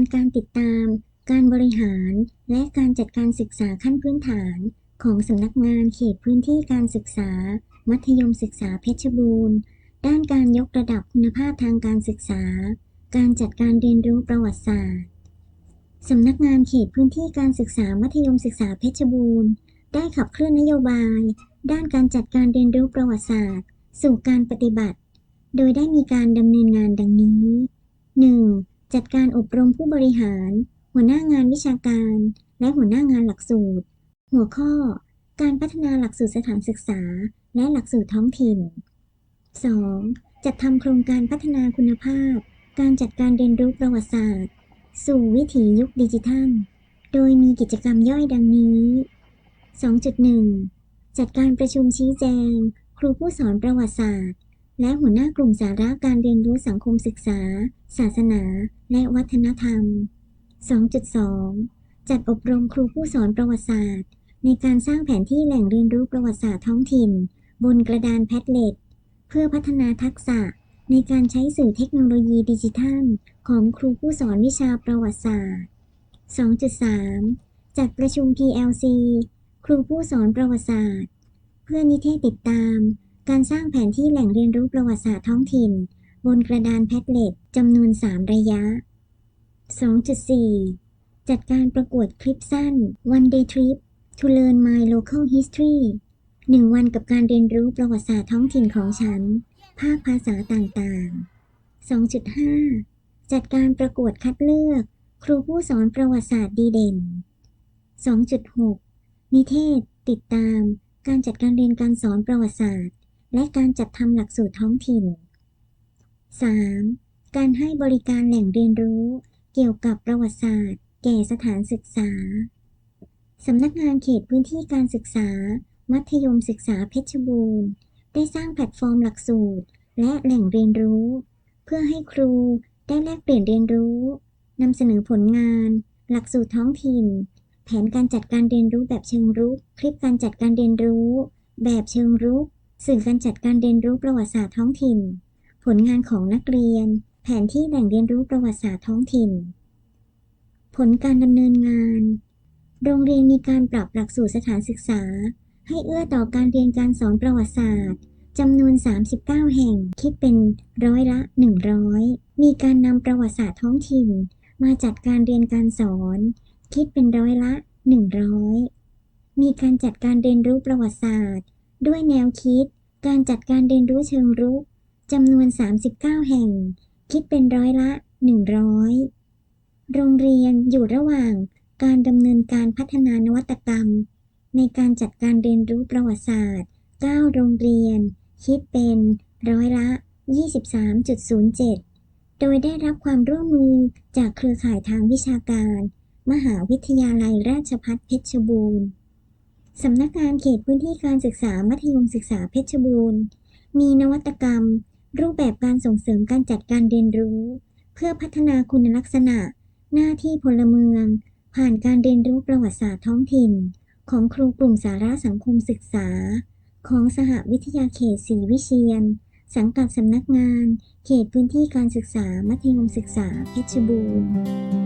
านการติดตาม การบริหาร และการจัดการศึกษาขั้นพื้นฐาน ของสำนักงานเขตพื้นที่การศึกษา มัธยมศึกษาเพชรบูรณ์ ด้านการยกระดับคุณภาพทางการศึกษา การจัดการเรียนรู้ประวัติศาสตร์สำนักงานเขตพื้นที่การศึกษามัธยมศึกษาเพชรบูรณ์ ได้ขับเคลื่อนนโยบาย ด้านการจัดการเรียนรู้ประวัติศาสตร์ สู่การปฏิบัติ โดยได้มีการดำเนินงานดังนี้ 1. จัดการอบรมผู้บริหาร หัวหน้างานวิชาการ และหัวหน้างานหลักสูตร หัวข้อ การพัฒนาหลักสูตรสถานศึกษา และหลักสูตรท้องถิ่น 2. จัดทำโครงการพัฒนาคุณภาพ การจัดการเรียนรู้ประวัติศาสตร์ สู่วิถียุคดิจิทัล โดยมีกิจกรรมย่อยดังนี้ 2.1 จัดการประชุมชี้แจง ครูผู้สอนประวัติศาสตร์ และหัวหน้ากลุ่มสาระการเรียนรู้สังคมศึกษา ศาสนา และวัฒนธรรม 2.2 จัดอบรมครูผู้สอนประวัติศาสตร์ ในการสร้างแผนที่แหล่งเรียนรู้ประวัติศาสตร์ท้องถิ่น บนกระดานแพดเล็ตเพื่อพัฒนาทักษะในการใช้สื่อเทคโนโลยีดิจิทัล ของครูผู้สอนวิชาประวัติศาสตร์ 2.3 จัดประชุม PLC ครูผู้สอนประวัติศาสตร์ เพื่อนิเทศติดตาม การสร้างแผนที่แหล่งเรียนรู้ประวัติศาสตร์ท้องถิ่น บนกระดานแพดเล็ตจำนวน 3 ระยะ 2.4 จัดการประกวดคลิปสั้น One Day Trip to Learn My Local History 1 วันกับการเรียนรู้ประวัติศาสตร์ท้องถิ่นของฉัน ภาคภาษาต่างๆ 2.5 จัดการประกวดคัดเลือก ครูผู้สอนประวัติศาสตร์ดีเด่น 2.6 นิเทศ ติดตาม การจัดการเรียนการสอนประวัติศาสตร์ และการจัดทำหลักสูตรท้องถิ่น 3. การให้บริการแหล่งเรียนรู้ เกี่ยวกับประวัติศาสตร์ แก่สถานศึกษา สำนักงานเขตพื้นที่การศึกษา มัธยมศึกษาเพชรบูรณ์ ได้สร้างแพลตฟอร์มหลักสูตร และแหล่งเรียนรู้ เพื่อให้ครูได้แลกเปลี่ยนเรียนรู้นำเสนอผลงาน หลักสูตรท้องถิ่น แผนการจัดการเรียนรู้แบบเชิงรุก คลิปการจัดการเรียนรู้ แบบเชิงรุก สื่อการจัดการเรียนรู้ประวัติศาสตร์ท้องถิ่น ผลงานของนักเรียน แผนที่แหล่งเรียนรู้ประวัติศาสตร์ท้องถิ่น ผลการดำเนินงาน โรงเรียนมีการปรับหลักสูตรสถานศึกษา ให้เอื้อต่อการเรียนการสอนประวัติศาสตร์จำนวน 39 แห่ง คิดเป็นร้อยละ 100 มีการนำประวัติศาสตร์ท้องถิ่น มาจัดการเรียนการสอน คิดเป็นร้อยละ 100 มีการจัดการเรียนรู้ประวัติศาสตร์ ด้วยแนวคิด การจัดการเรียนรู้เชิงรุกจำนวน 39 แห่ง คิดเป็นร้อยละ 100 โรงเรียนอยู่ระหว่างการดำเนินการพัฒนานวัตกรรม ในการจัดการเรียนรู้ประวัติศาสตร์ 9 โรงเรียน คิดเป็นร้อยละ 23.07 โดยได้รับความร่วมมือจากเครือข่ายทางวิชาการ มหาวิทยาลัยราชภัฏเพชรบูรณ์ สำนักงานเขตพื้นที่การศึกษามัธยมศึกษาเพชรบูรณ์ มีนวัตกรรม รูปแบบการส่งเสริมการจัดการเรียนรู้ เพื่อพัฒนาคุณลักษณะ หน้าที่พลเมือง ผ่านการเรียนรู้ประวัติศาสตร์ท้องถิ่น ของครูกลุ่มสาระสังคมศึกษา ของสหวิทยาเขตศรีวิเชียน สังกัดสำนักงาน เขตพื้นที่การศึกษามัธยมศึกษาเพชรบูรณ์